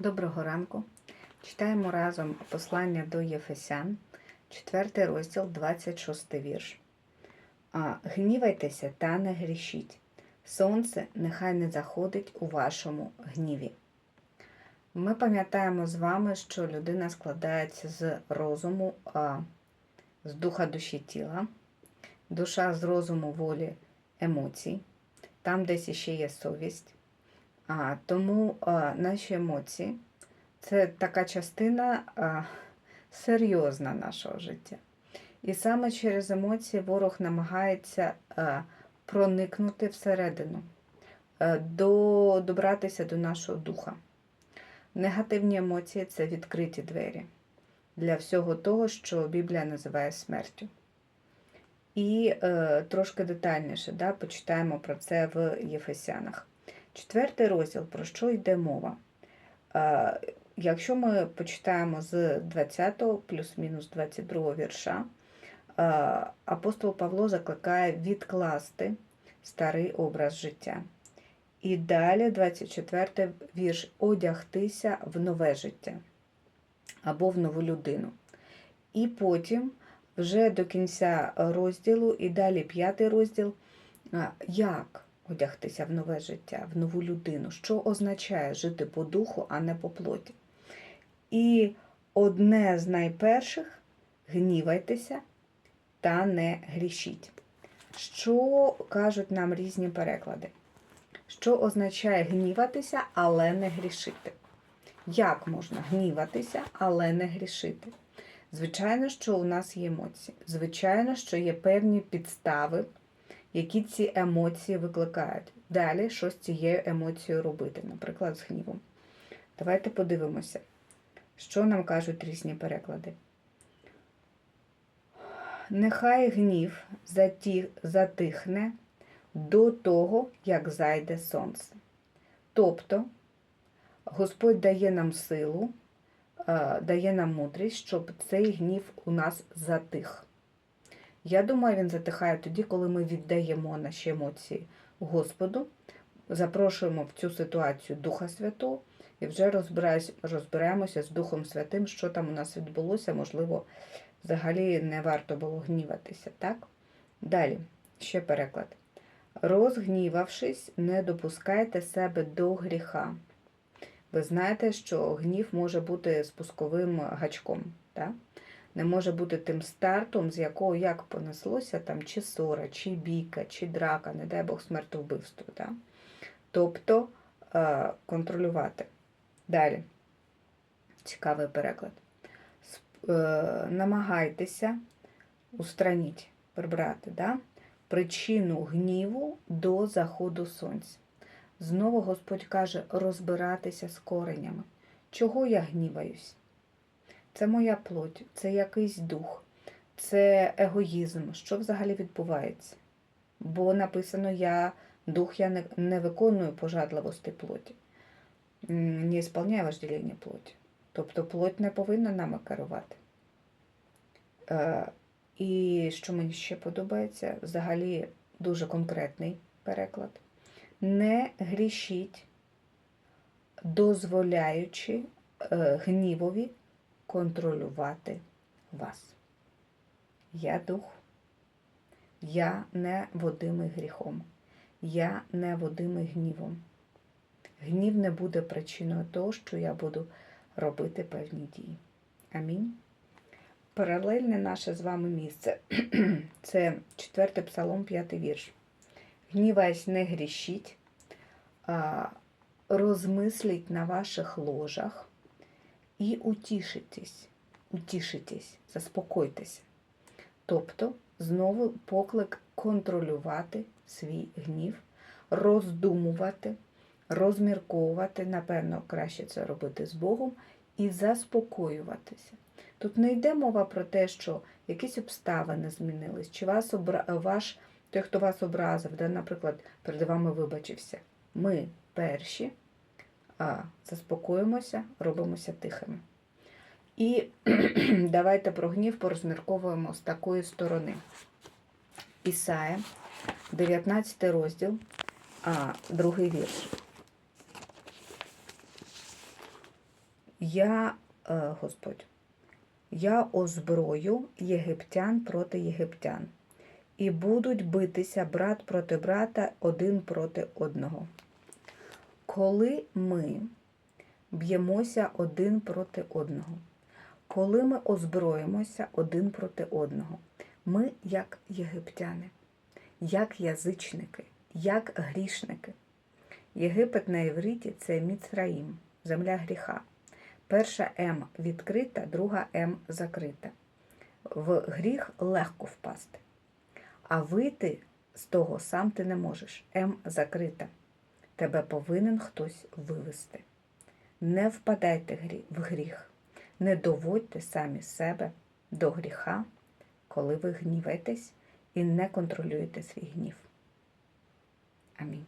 Доброго ранку. Читаємо разом послання до Єфесян, 4 розділ, 26 вірш. Гнівайтеся та не грішіть. Сонце нехай не заходить у вашому гніві. Ми пам'ятаємо з вами, що людина складається з розуму, з духа душі тіла, душа з розуму волі емоцій, там десь іще є совість. А, тому а, наші емоції це така частина а, серйозна нашого життя. І саме через емоції ворог намагається а, проникнути всередину, а, до, добратися до нашого духа. Негативні емоції це відкриті двері для всього того, що Біблія називає смертю. І е, трошки детальніше да, почитаємо про це в Єфесянах. Четвертий розділ, про що йде мова? Е, Якщо ми почитаємо з 20 плюс-мінус 22 вірша, е, апостол Павло закликає відкласти старий образ життя. І далі, 24 вірш, одягтися в нове життя або в нову людину. І потім, вже до кінця розділу, і далі п'ятий розділ, е, як одягтися в нове життя, в нову людину, що означає жити по духу, а не по плоті. І одне з найперших гнівайтеся та не грішіть. Що кажуть нам різні переклади? Що означає гніватися, але не грішити? Як можна гніватися, але не грішити? Звичайно, що у нас є емоції. Звичайно, що є певні підстави, які ці емоції викликають. Далі що з цією емоцією робити, наприклад, з гнівом. Давайте подивимося, що нам кажуть різні переклади. Нехай гнів затихне до того, як зайде сонце. Тобто Господь дає нам силу, е, дає нам мудрість, щоб цей гнів у нас затих. Я думаю, він затихає тоді, коли ми віддаємо наші емоції Господу, запрошуємо в цю ситуацію Духа Святого і вже розберемося з Духом Святим, що там у нас відбулося. Можливо, взагалі не варто було гніватися. Так? Далі, ще переклад. Розгнівавшись, не допускайте себе до гріха. Ви знаєте, що гнів може бути спусковим гачком. Так? Не може бути тим стартом, з якого як понеслося там чи ссора, чи бійка, чи драка, не дай Бог смертовбивство. Да? Тобто е, контролювати. Далі. Цікавий переклад. Е, намагайтеся устраніть, прибрати да? причину гніву до заходу сонця. Знову Господь каже розбиратися з коренями. Чого я гніваюсь? Це моя плоть, це якийсь дух, це егоїзм. Що взагалі відбувається? Бо написано, я дух я не, не виконую пожадливості плоті, не ісполняю вождеління плоті. Тобто плоть не повинна нами керувати. Е, і що мені ще подобається, взагалі дуже конкретний переклад. Не грішіть, дозволяючи е, гнівові контролювати вас. Я дух, я не водимий гріхом, я не водимий гнівом. Гнів не буде причиною того, що я буду робити певні дії. Амінь. Паралельне наше з вами місце це 4 псалом, 5 вірш. Гнівайсь, не грішіть, розмисліть на ваших ложах і утішитесь, утішитесь, заспокойтеся. Тобто, знову поклик контролювати свій гнів, роздумувати, розмірковувати, напевно, краще це робити з Богом, і заспокоюватися. Тут не йде мова про те, що якісь обставини змінились, чи вас обра... ваш, той, хто вас образив, да, наприклад, перед вами вибачився. Ми перші заспокоїмося, робимося тихими. І давайте про гнів порозмірковуємо з такої сторони. Ісая, 19 розділ, другий вірш. Я, е, Господь, я озброю єгиптян проти єгиптян, і будуть битися брат проти брата, один проти одного. Коли ми б'ємося один проти одного, коли ми озброїмося один проти одного, ми як єгиптяни, як язичники, як грішники. Єгипет на євриті це Міцраїм, земля гріха. Перша М відкрита, друга М закрита. В гріх легко впасти. А вийти з того сам ти не можеш. М закрита тебе повинен хтось вивести. Не впадайте в гріх, не доводьте самі себе до гріха, коли ви гніветесь і не контролюєте свій гнів. Амінь.